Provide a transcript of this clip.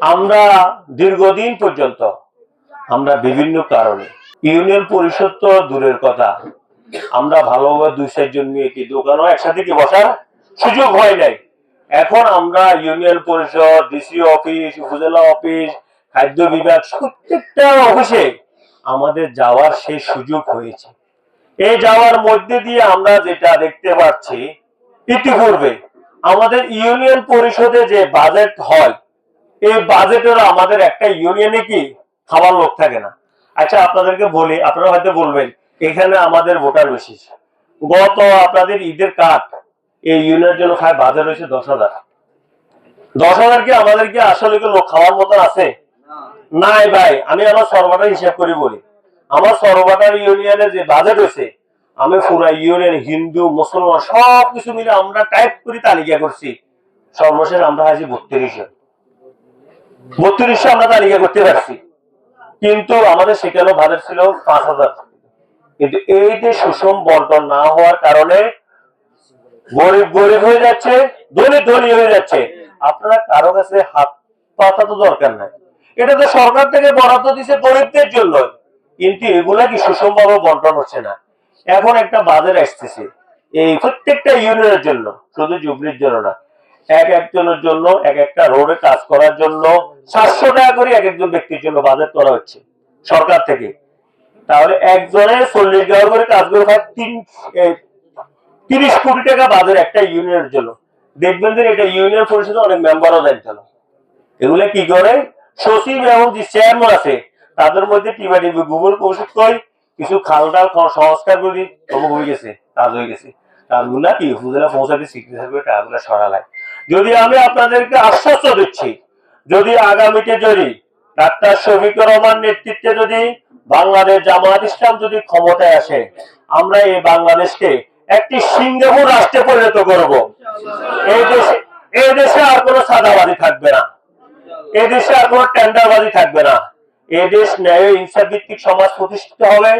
আমরা দীর্ঘদিন পর্যন্ত, আমরা বিভিন্ন কারণে, ইউনিয়ন পরিষদ তো দূরের কথা, আমরা ভালোভাবে দুই চারজন নিয়ে কি দোকানও একসাথে কি বসার সুযোগ হয় নাই। এখন আমরা ইউনিয়ন পরিষদ, ডিসি অফিস, উপজেলা অফিস, খাদ্য বিভাগ, প্রত্যেকটা অফিসে আমাদের যাওয়ার সেই সুযোগ হয়েছে। এই যাওয়ার মধ্যে দিয়ে আমরা যেটা দেখতে পাচ্ছি, ইতিপূর্বে আমাদের ইউনিয়ন পরিষদে যে বাজেট হয় এই বাজেটের আমাদের একটা ইউনিয়নে কি খাবার লোক থাকে না। আচ্ছা আপনাদেরকে বলি, আপনারা হয়তো বলবেন, এখানে আমাদের ভোটার বেশি। গত আপনাদের ঈদের কাঠ এই ইউনিয়নের জন্য খায় বাজার হয়েছে দশ হাজার। দশ হাজার কি আমাদের কি আসলে লোক খাওয়ার মতো আছে? নাই ভাই, আমি আমার সর্বটার হিসাব করে বলি। আমার সর্বটার ইউনিয়নে যে বাজেট হয়েছে, আমি পুরা ইউনিয়ন, হিন্দু, মুসলমান সব কিছু মিলে আমরা টাইপ করে তালিকা করছি। সর্বশেষ আমরা আছি বত্রিশে বত্রিশে আমরা তালিকা করতে পারছি। কিন্তু আমাদের সেখানেও বাজেট ছিল পাঁচ হাজার। কিন্তু এই যে সুষম বন্টন না হওয়ার কারণে গরিব গরিব হয়ে যাচ্ছে, ধনী ধনী হয়ে যাচ্ছে। আপনারা কারও কাছে হাত পাতা তো দরকার নাই। এটা তো সরকার থেকে বরাদ্দ দিছে গরিবদের জন্য। কিন্তু এগুলা কি সুষম ভাবে বন্টন হচ্ছে না। এখন একটা বাজার আসতেছে এই প্রত্যেকটা ইউনিয়নের জন্য, শুধু জুবলির জন্য না। এক একজনের জন্য, এক একটা রোডে কাজ করার জন্য, সাতশো টাকা করে এক একজন ব্যক্তির জন্য বাজেট করা হচ্ছে সরকার থেকে। তাহলে একজনের চল্লিশ টাকা করে কাজ করে তিন তিরিশ কোটি টাকা বাজার একটা ইউনিয়নের জন্য। দেখবেন যে এটা ইউনিয়ন পরিষদে অনেক মেম্বারও দেন চলো এগুলো কি করে? সচিব এবং যে চেয়ারম্যান আছে, তাদের মধ্যে গুগল কৌশল কই কিছু খালটাল সংস্কার করি অমুক হয়ে গেছে, কাজ হয়ে গেছে। কাজগুলা কি উপজেলা পৌঁছাতে সিগনেচার করে টাকাগুলো সরালায়। যদি আমি আপনাদেরকে আশ্বস্ত দিচ্ছি, যদি আগামীতে যদি ডাক্তার শফিকুর রহমান নেতৃত্বে যদি বাংলাদেশ জামাত ইসলাম যদি ক্ষমতায় আসে, আমরা এই বাংলাদেশকে একটি সিঙ্গাপুর রাষ্ট্রে পরিণত করব। এই দেশে এই দেশে আর কোনো সাদাবাদী থাকবে না। এই দেশে আর কোনো টেন্ডারবাদী থাকবে না। এই দেশ ন্যায় ইনসাফ ভিত্তিক সমাজ প্রতিষ্ঠিত হবে।